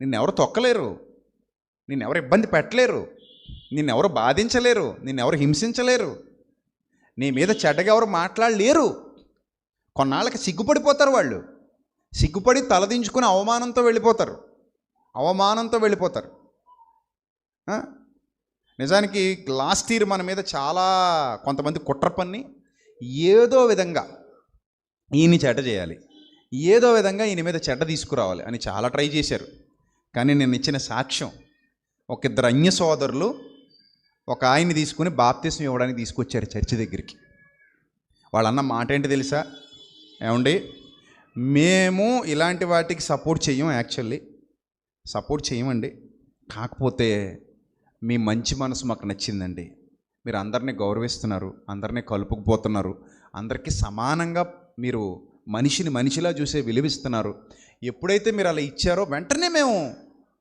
నిన్నెవరు తొక్కలేరు. నిన్నెవరు ఇబ్బంది పెట్టలేరు. నిన్నెవరు బాధించలేరు. నిన్నెవరు హింసించలేరు. నీ మీద చెడ్డగా ఎవరు మాట్లాడలేరు. కొన్నాళ్ళకి సిగ్గుపడిపోతారు వాళ్ళు. సిగ్గుపడి తలదించుకుని అవమానంతో వెళ్ళిపోతారు. అవమానంతో వెళ్ళిపోతారు. నిజానికి లాస్ట్ ఇయర్ మన మీద చాలా కొంతమంది కుట్ర పన్ని ఏదో విధంగా ఈయన్ని చెడ్డ చేయాలి. ఏదో విధంగా ఈయన మీద చెడ్డ తీసుకురావాలి అని చాలా ట్రై చేశారు. కానీ నేను ఇచ్చిన సాక్ష్యం ఒక ఇద్దరు అన్య సోదరులు ఒక ఆయన్ని తీసుకుని బాప్తీసం ఇవ్వడానికి తీసుకొచ్చారు చర్చి దగ్గరికి. వాళ్ళన్న మాట ఏంటి తెలుసా? ఏమండి? మేము ఇలాంటి వాటికి సపోర్ట్ చెయ్యం యాక్చువల్లీ. సపోర్ట్ చేయమండి కాకపోతే మీ మంచి మనసు మాకు నచ్చిందండి. మీరు అందరినీ గౌరవిస్తున్నారు అందరినీ కలుపుకుపోతున్నారు అందరికీ సమానంగా మీరు మనిషిని మనిషిలా చూసే విలువిస్తున్నారు. ఎప్పుడైతే మీరు అలా ఇచ్చారో వెంటనే మేము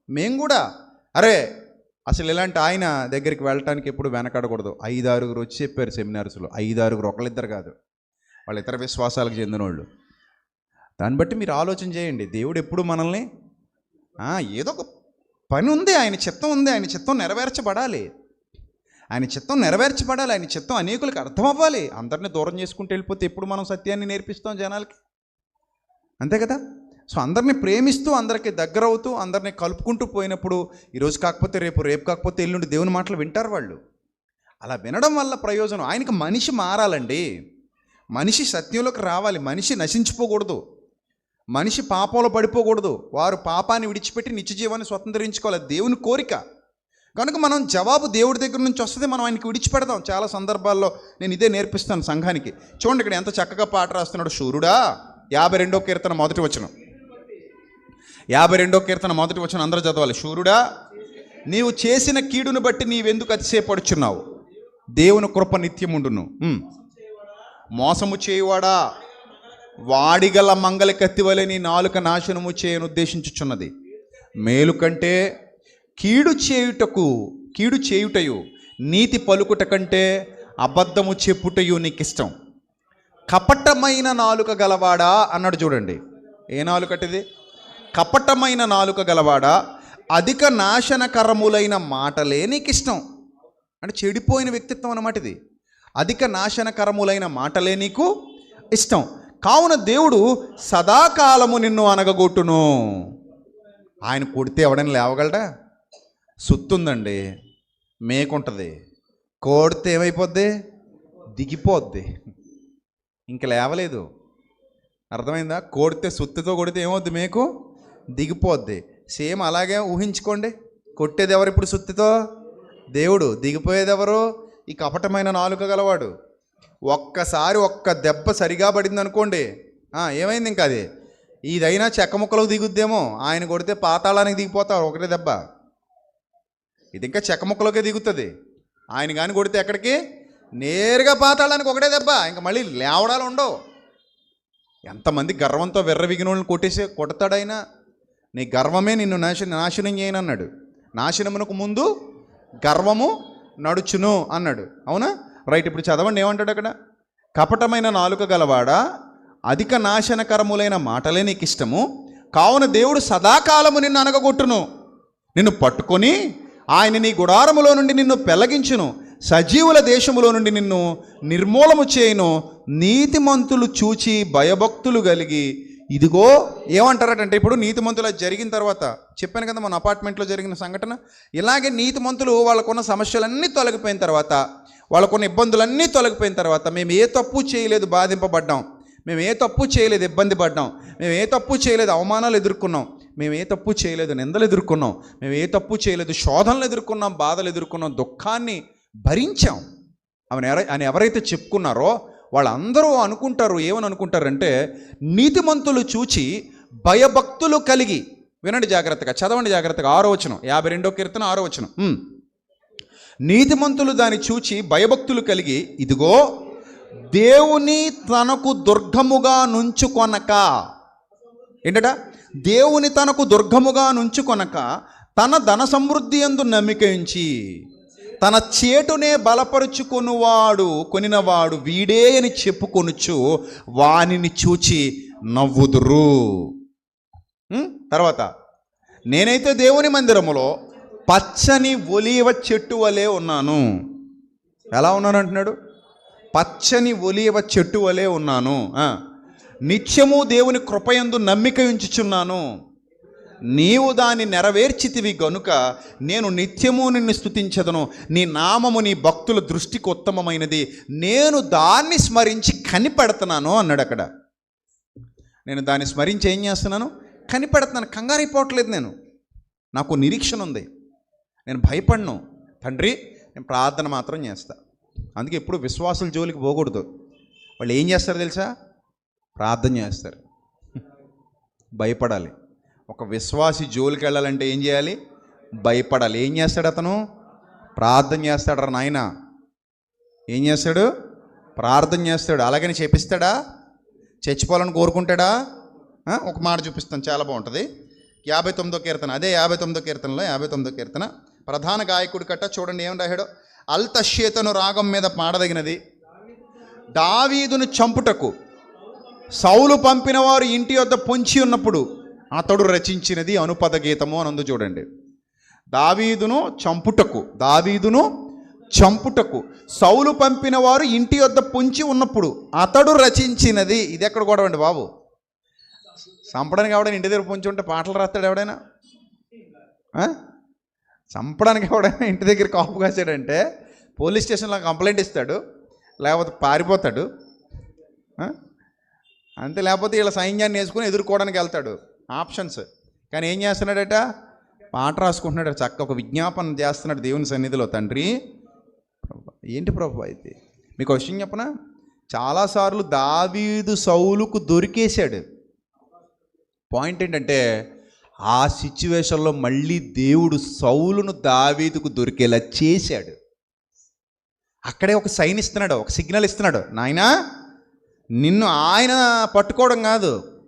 మేము కూడా. అరే అసలు ఇలాంటి ఆయన దగ్గరికి వెళ్ళటానికి ఎప్పుడు వెనకాడకూడదు. ఐదు ఆరుగురు వచ్చి చెప్పారు సెమినార్స్లో. ఐదు ఆరుగురు ఒకళ్ళిద్దరు కాదు. వాళ్ళ ఇతర విశ్వాసాలకు చెందిన వాళ్ళు దాన్ని బట్టి మీరు ఆలోచన చేయండి. దేవుడు ఎప్పుడు మనల్ని ఏదో ఒక పని ఉంది. ఆయన చిత్తం ఉంది. ఆయన చిత్తం నెరవేర్చబడాలి. ఆయన చిత్తం నెరవేర్చబడాలి. ఆయన చిత్తం అనేకులకు అర్థం అవ్వాలి అందరిని దూరం చేసుకుంటూ వెళ్ళిపోతే ఎప్పుడు మనం సత్యాన్ని నేర్పిస్తాం జనాలకి? అంతే కదా? సో అందరిని ప్రేమిస్తూ అందరికి దగ్గర అవుతూ అందరిని కలుపుకుంటూ పోయినప్పుడు ఈరోజు కాకపోతే రేపు రేపు కాకపోతే ఎల్లుండి దేవుని మాటలు వింటారు వాళ్ళు. అలా వినడం వల్ల ప్రయోజనం ఆయనకి మనిషి మారాలండి. మనిషి సత్యంలోకి రావాలి మనిషి నశించిపోకూడదు. మనిషి పాపంలో పడిపోకూడదు. వారు పాపాన్ని విడిచిపెట్టి నిత్య జీవాన్ని స్వతంత్రించుకోవాలి దేవుని కోరిక. కనుక మనం జవాబు దేవుడి దగ్గర నుంచి వస్తుంది మనం ఆయనకి విడిచిపెడదాం చాలా సందర్భాల్లో నేను ఇదే నేర్పిస్తాను సంఘానికి. చూడండి ఇక్కడ ఎంత చక్కగా పాట రాస్తున్నాడు. సూర్యుడా యాభై రెండో కీర్తన మొదటి వచనం. యాభై రెండో కీర్తన మొదటి వచ్చిన అందరూ చదవాలి. సూర్యుడా నీవు చేసిన కీడును బట్టి నీవెందుకు అతిశయపడుచున్నావు? దేవుని కృప నిత్యముండును. మోసము చేయువాడా? వాడిగల మంగళ కత్తివలె నీ నాలుక నాశనము చేయను ఉద్దేశించుచున్నది. మేలు కంటే కీడు చేయుటకు కీడు చేయుటయు నీతి పలుకుట కంటే అబద్ధము చెప్పుటయు నీకు ఇష్టం కపటమైన నాలుక గలవాడా? అన్నాడు చూడండి. ఏ నాలుకటిది? కపటమైన నాలుక గలవాడా? అధిక నాశనకరములైన మాటలే నీకు ఇష్టం అంటే చెడిపోయిన వ్యక్తిత్వం అన్నమాట ఇది. అధిక నాశనకరములైన మాటలే నీకు ఇష్టం. కావున దేవుడు సదాకాలము నిన్ను అనగగొట్టును. ఆయన కొడితే ఎవడని లేవగలడా? సుత్తుందండి. మేకుంటుంది. కోడితే ఏమైపోద్ది? దిగిపోద్ది. ఇంక లేవలేదు. అర్థమైందా? కోడితే సుత్తితో కొడితే ఏమవుద్ది మేకు? దిగిపోద్ది. సేమ్ అలాగే ఊహించుకోండి. కొట్టేది ఎవరు ఇప్పుడు సుత్తితో? దేవుడు దిగిపోయేది ఎవరు ఈ కపటమైన నాలుక గలవాడు. ఒక్కసారి ఒక్క దెబ్బ సరిగా పడింది అనుకోండి ఏమైంది ఇంకా అది? ఇదైనా చెక్క ముక్కలకు దిగుద్దేమో. ఆయన కొడితే పాతాళానికి దిగిపోతారు ఒకటే దెబ్బ. ఇది ఇంకా చెక్క ముక్కలకే దిగుతుంది. ఆయన కానీ కొడితే ఎక్కడికి? నేరుగా పాతాళానికి ఒకటే దెబ్బ. ఇంకా మళ్ళీ లేవడాలు ఉండవు. ఎంతమంది గర్వంతో విర్రవిగిన వాళ్ళని కొట్టేసి కొడతాడైనా? నీ గర్వమే నిన్ను నాశ నాశనం చేయనన్నాడు నాశనమునకు ముందు గర్వము నడుచును అన్నాడు. అవునా? రైట్ ఇప్పుడు చదవండి ఏమంటాడు అక్కడ? కపటమైన నాలుక గలవాడా? అధిక నాశనకరములైన మాటలే నీకు ఇష్టము కావున దేవుడు సదాకాలము నిన్ను అనగగొట్టును నిన్ను పట్టుకొని ఆయన నీ గుడారములో నుండి నిన్ను పెల్లగించును సజీవుల దేశములో నుండి నిన్ను నిర్మూలము చేయును. నీతిమంతులు చూచి భయభక్తులు కలిగి ఇదిగో ఏమంటారటంటే ఇప్పుడు నీతిమంతులు అది జరిగిన తర్వాత చెప్పాను కదా మన అపార్ట్మెంట్లో జరిగిన సంఘటన ఇలాగే నీతిమంతులు వాళ్ళకున్న సమస్యలన్నీ తొలగిపోయిన తర్వాత వాళ్ళకున్న ఇబ్బందులన్నీ తొలగిపోయిన తర్వాత మేము ఏ తప్పు చేయలేదు బాధింపబడ్డాం మేము ఏ తప్పు చేయలేదు ఇబ్బంది పడ్డాం మేము ఏ తప్పు చేయలేదు అవమానాలు ఎదుర్కొన్నాం మేము ఏ తప్పు చేయలేదు నిందలు ఎదుర్కొన్నాం మేము ఏ తప్పు చేయలేదు శోధనలు ఎదుర్కొన్నాం బాధలు ఎదుర్కొన్నాం దుఃఖాన్ని భరించాం. ఆమె ఎవరై అని ఎవరైతే చెప్పుకున్నారో వాళ్ళందరూ అనుకుంటారు ఏమని అనుకుంటారంటే నీతిమంతులు చూచి భయభక్తులు కలిగి వినండి జాగ్రత్తగా చదవండి జాగ్రత్తగా ఆరో వచనం యాభై రెండో కీర్తన ఆరో వచనం. నీతిమంతులు దాన్ని చూచి భయభక్తులు కలిగి ఇదిగో దేవుని తనకు దుర్గముగా నుంచుకొనక ఏంటట? దేవుని తనకు దుర్గముగా నుంచుకొనక తన ధన సమృద్ధి ఎందు నమ్మిక ఉంచి తన చేటునే బలపరుచుకొనువాడు కొనినవాడు వీడే అని చెప్పుకొనుచు వానిని చూచి నవ్వుదురు. తర్వాత నేనైతే దేవుని మందిరములో పచ్చని ఒలీవ చెట్టు వలె ఉన్నాను. ఎలా ఉన్నాను అంటున్నాడు పచ్చని ఒలీవ చెట్టు వలె ఉన్నాను. నిత్యము దేవుని కృపయందు నమ్మిక ఉంచుచున్నాను. నీవు దాన్ని నెరవేర్చితివి గనుక నేను నిత్యము నిన్ను స్థుతించదను నీ నామము నీ భక్తుల దృష్టికి ఉత్తమమైనది. నేను దాన్ని స్మరించి కనిపెడుతున్నాను అన్నాడు అక్కడ. నేను దాన్ని స్మరించి ఏం చేస్తున్నాను? కనిపెడుతున్నాను కంగారైపోవట్లేదు నేను. నాకు నిరీక్షణ ఉంది. నేను భయపడను. తండ్రి నేను ప్రార్థన మాత్రం చేస్తా. అందుకే ఎప్పుడు విశ్వాసుల జోలికి పోకూడదు. వాళ్ళు ఏం చేస్తారు తెలుసా? ప్రార్థన చేస్తారు. భయపడాలి. ఒక విశ్వాసి జోలికి వెళ్ళాలంటే ఏం చేయాలి? భయపడాలి. ఏం చేస్తాడు అతను? ప్రార్థన చేస్తాడు రా నాయన. ఏం చేస్తాడు? ప్రార్థన చేస్తాడు. అలాగని చేపిస్తాడా? చచ్చిపోవాలని కోరుకుంటాడా? ఒక మాట చూపిస్తాను. చాలా బాగుంటుంది. యాభై తొమ్మిదో కీర్తన. అదే యాభై తొమ్మిదో కీర్తనలో యాభై తొమ్మిదో కీర్తన. ప్రధాన గాయకుడి కట్ట చూడండి ఏం రాశాడో? అల్తశ్యేతను రాగం మీద పాడదగినది. దావీదును చంపుటకు సౌలు పంపినవారు ఇంటి వద్ద పొంచి ఉన్నప్పుడు అతడు రచించినది అనుపద గీతము అని చూడండి. దావీదును చంపుటకు దావీదును చంపుటకు సౌలు పంపిన వారు ఇంటి వద్ద పొంచి ఉన్నప్పుడు అతడు రచించినది. ఇది ఎక్కడ కూడా అండి బాబు? చంపడానికి ఎవడైనా ఇంటి దగ్గర పొంచి ఉంటే పాటలు రాస్తాడు ఎవడైనా? చంపడానికి ఎవడైనా ఇంటి దగ్గర కాపు కాసాడంటే పోలీస్ స్టేషన్లో కంప్లైంట్ ఇస్తాడు లేకపోతే పారిపోతాడు. అంతే లేకపోతే వీళ్ళ సైన్యాన్ని వేసుకుని ఎదుర్కోవడానికి వెళ్తాడు. ఆప్షన్స్. కానీ ఏం చేస్తున్నాడట? పాట రాసుకుంటున్నాడు చక్క ఒక విజ్ఞాపన చేస్తున్నాడు దేవుని సన్నిధిలో. తండ్రి ఏంటి ప్రభు అయితే మీకు క్వశ్చన్ విషయం చెప్పనా? చాలాసార్లు దావీదు సౌలుకు దొరికేశాడు. పాయింట్ ఏంటంటే ఆ సిచ్యువేషన్లో మళ్ళీ దేవుడు సౌలును దావీదుకు దొరికేలా చేశాడు. అక్కడే ఒక సైన్ ఇస్తున్నాడు ఒక సిగ్నల్ ఇస్తున్నాడు. నాయనా నిన్ను ఆయన పట్టుకోవడం కాదు.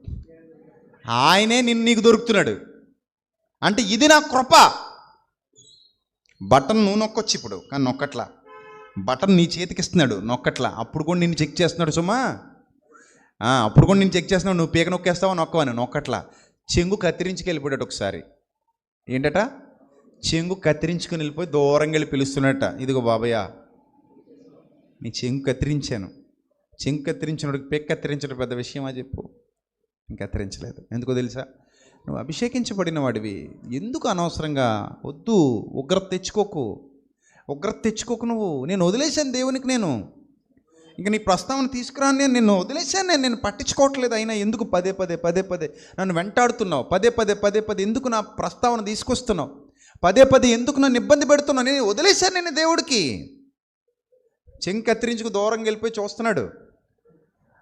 ఆయనే నిన్ను నీకు దొరుకుతున్నాడు. అంటే ఇది నా కృప. బటన్ నువ్వు నొక్కొచ్చు ఇప్పుడు కానీ నొక్కట్లా. బటన్ నీ చేతికి ఇస్తున్నాడు నొక్కట్లా. అప్పుడు కూడా నిన్ను చెక్ చేస్తున్నాడు సుమా. అప్పుడు కూడా నేను చెక్ చేస్తున్నావు నువ్వు పీక నొక్కేస్తావా నొక్కవని. నొక్కట్లా. చెంగు కత్తిరించుకు వెళ్ళిపోయాడు ఒకసారి. ఏంటట? చెంగు కత్తిరించుకుని వెళ్ళిపోయి దూరంగా వెళ్ళి పిలుస్తున్నట్ట ఇదిగో బాబయ్య నీ చెంగు కత్తిరించాను. చెంగు కత్తిరించినోడికి పీక కత్తిరించడం పెద్ద విషయమా చెప్పు. ఇంకా కత్తిరించలేదు ఎందుకో తెలుసా? నువ్వు అభిషేకించబడిన వాడివి. ఎందుకు అనవసరంగా? వద్దు ఉగ్రత తెచ్చుకోకు. ఉగ్రత తెచ్చుకోకు నువ్వు. నేను వదిలేశాను దేవునికి నేను. ఇంక నీ ప్రస్తావన తీసుకురాను నేను. నిన్ను వదిలేశాను నేను. నేను పట్టించుకోవట్లేదు అయినా ఎందుకు పదే పదే పదే పదే నన్ను వెంటాడుతున్నావు? పదే పదే పదే పదే ఎందుకు నా ప్రస్తావన తీసుకొస్తున్నావు? పదే పదే ఎందుకు నన్ను ఇబ్బంది పెడుతున్నావు? నేను వదిలేశాను నేను దేవుడికి. చెంగి కత్తిరించుకు దూరంగా వెళ్ళిపోయి చూస్తున్నాడు.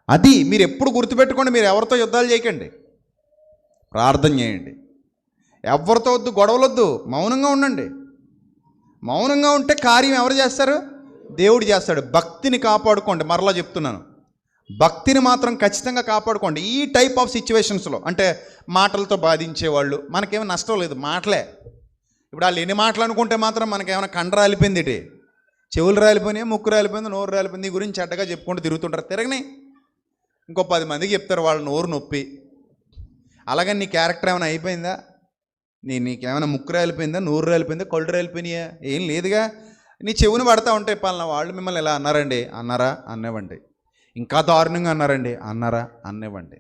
అది మీరు ఎప్పుడు గుర్తుపెట్టుకోండి మీరు ఎవరితో యుద్ధాలు చేయకండి. ప్రార్థన చేయండి. ఎవరితో వద్దు గొడవలొద్దు మౌనంగా ఉండండి. మౌనంగా ఉంటే కార్యం ఎవరు చేస్తారు? దేవుడు చేస్తాడు. భక్తిని కాపాడుకోండి. మరలా చెప్తున్నాను. భక్తిని మాత్రం ఖచ్చితంగా కాపాడుకోండి. ఈ టైప్ ఆఫ్ సిచ్యువేషన్స్లో అంటే మాటలతో బాధించేవాళ్ళు మనకేమీ నష్టం లేదు. మాటలే. ఇప్పుడు వాళ్ళు ఎన్ని మాటలు అనుకుంటే మాత్రం మనకేమైనా కండ రాలిపోయింది చెవులు రాలిపోయినాయి ముక్కు రాలిపోయింది నోరు రాలిపోయింది ఈ గురించి చెడ్డగా చెప్పుకుంటూ తిరుగుతుంటారు. తిరగని ఇంకో పది మందికి చెప్తారు వాళ్ళ నోరు నొప్పి. అలాగే నీ క్యారెక్టర్ ఏమైనా అయిపోయిందా? నీ నీకేమైనా ముక్కు రాలిపోయిందా? నోరు రాలిపోయిందా? కళ్ళు రాలిపోయినాయా? ఏం లేదుగా. నీ చెవుని పడతా ఉంటాయి పలానా. వాళ్ళు మిమ్మల్ని ఎలా అన్నారండి? అన్నారా? అన్నివ్వండి ఇంకా దారుణంగా అన్నారండి? అన్నారా? అన్నివ్వండి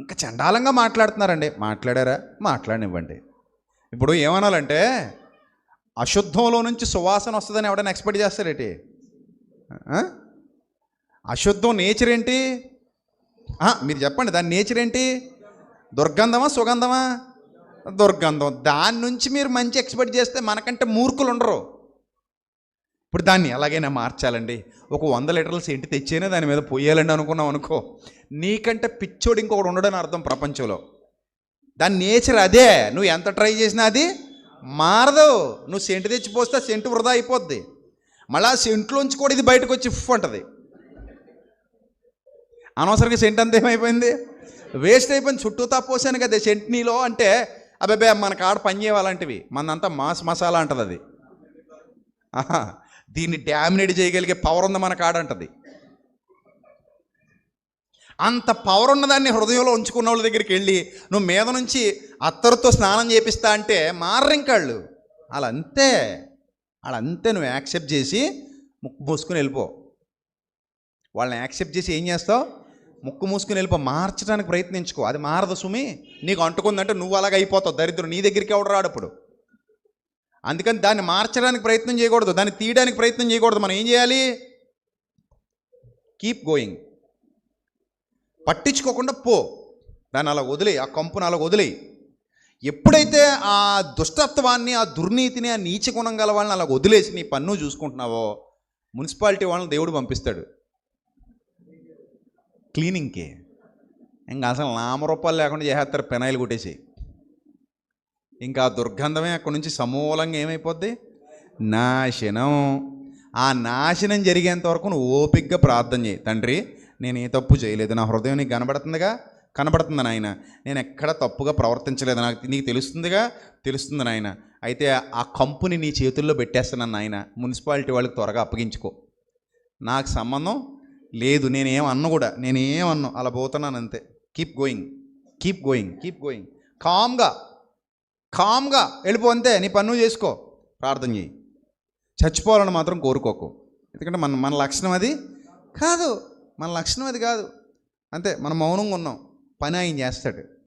ఇంకా చండాలంగా మాట్లాడుతున్నారండి? మాట్లాడారా? మాట్లాడనివ్వండి. ఇప్పుడు ఏమనాలంటే అశుద్ధంలో నుంచి సువాసన వస్తుందని ఎవడైనా ఎక్స్పెక్ట్ చేస్తారేటి? అశుద్ధం నేచర్ ఏంటి? మీరు చెప్పండి దాని నేచర్ ఏంటి? దుర్గంధమా సుగంధమా? దుర్గంధం. దాని నుంచి మీరు మంచి ఎక్స్పెక్ట్ చేస్తే మనకంటే మూర్ఖులు ఉండరు. ఇప్పుడు దాన్ని ఎలాగైనా మార్చాలండి. ఒక వంద లీటర్ల సెంటి తెచ్చేనే దాని మీద పోయాలండి అనుకున్నాం అనుకో. నీకంటే పిచ్చోడు ఇంకొకటి ఉండడని అర్థం ప్రపంచంలో. దాని నేచర్ అదే. నువ్వు ఎంత ట్రై చేసినా అది మారదు. నువ్వు సెంటు తెచ్చిపోస్తే ఆ సెంటు వృధా అయిపోద్ది. మళ్ళీ ఆ సెంట్లోంచి కూడా ఇది బయటకు వచ్చి ఉఫ్ అంటది. అనవసరంగా సెంట్ అంతా ఏమైపోయింది? వేస్ట్ అయిపోయింది. చుట్టూతా పోసాను కదా సెంట్ నీలో అంటే అబ్బాబే మన కాడ పని చేయాలంటివి. మనంతా మాస్ మసాలా అంటది అది. దీన్ని డామినేట్ చేయగలిగే పవర్ ఉంది మన కాడ అంటది. అంత పవర్ ఉన్నదాన్ని హృదయంలో ఉంచుకున్న వాళ్ళ దగ్గరికి వెళ్ళి నువ్వు మీద నుంచి అత్తరుతో స్నానం చేపిస్తా అంటే మారింకాళ్ళు వాళ్ళంతే వాళ్ళు అంతే వాళ్ళు అంతే నువ్వు యాక్సెప్ట్ చేసి ముక్కు మూసుకుని వెళ్ళిపో. వాళ్ళని యాక్సెప్ట్ చేసి ఏం చేస్తావు? ముక్కు మూసుకుని వెళ్ళిపో మార్చడానికి ప్రయత్నించుకో. అది మారదు సుమి. నీకు అంటుకుందంటే నువ్వు అలాగ అయిపోతావు. దరిద్రం నీ దగ్గరికి ఎవడు రాడు అప్పుడు? అందుకని దాన్ని మార్చడానికి ప్రయత్నం చేయకూడదు. దాన్ని తీయడానికి ప్రయత్నం చేయకూడదు. మనం ఏం చేయాలి? కీప్ గోయింగ్ పట్టించుకోకుండా పో. దాన్ని అలా వదిలేయి. ఆ కంపును అలా వదిలేయి. ఎప్పుడైతే ఆ దుష్టత్వాన్ని ఆ దుర్నీతిని ఆ నీచ గుణం గల వాళ్ళని అలా వదిలేసి నీ పన్ను చూసుకుంటున్నావో మున్సిపాలిటీ వాళ్ళని దేవుడు పంపిస్తాడు. క్లీనింగ్కి. ఇంకా అసలు నామరూపాలు లేకుండా చేసేస్తారు పెనాయిల్ కొట్టేసి. ఇంకా దుర్గంధమే అక్కడి నుంచి సమూలంగా ఏమైపోద్ది? నాశనం. ఆ నాశనం జరిగేంత వరకు నువ్వు ఓపిగ్గా ప్రార్థన చేయి. తండ్రి నేను ఏ తప్పు చేయలేదు. నా హృదయం నీకు కనబడుతుందిగా? కనబడుతుంది నాయన? నేను ఎక్కడ తప్పుగా ప్రవర్తించలేదు. నాకు నీకు తెలుస్తుందిగా? తెలుస్తుంది నాయన. అయితే ఆ కంపుని నీ చేతుల్లో పెట్టేస్తున్నాను నాయన. మున్సిపాలిటీ వాళ్ళకి త్వరగా అప్పగించుకో. నాకు సంబంధం లేదు నేనేం అన్ను కూడా నేనేం అన్ను అలా పోతున్నాను అంతే. Keep going keep going keep going కామ్గా కామ్గా వెళ్ళిపో అంతే నీ పన్ను చేసుకో. ప్రార్థన చేయి. చచ్చిపోవాలని మాత్రం కోరుకోకు. ఎందుకంటే మన మన లక్షణం అది కాదు. మన లక్షణం అది కాదు. అంతే మనం మౌనంగా ఉన్నాం. పని ఆయన చేస్తాడు.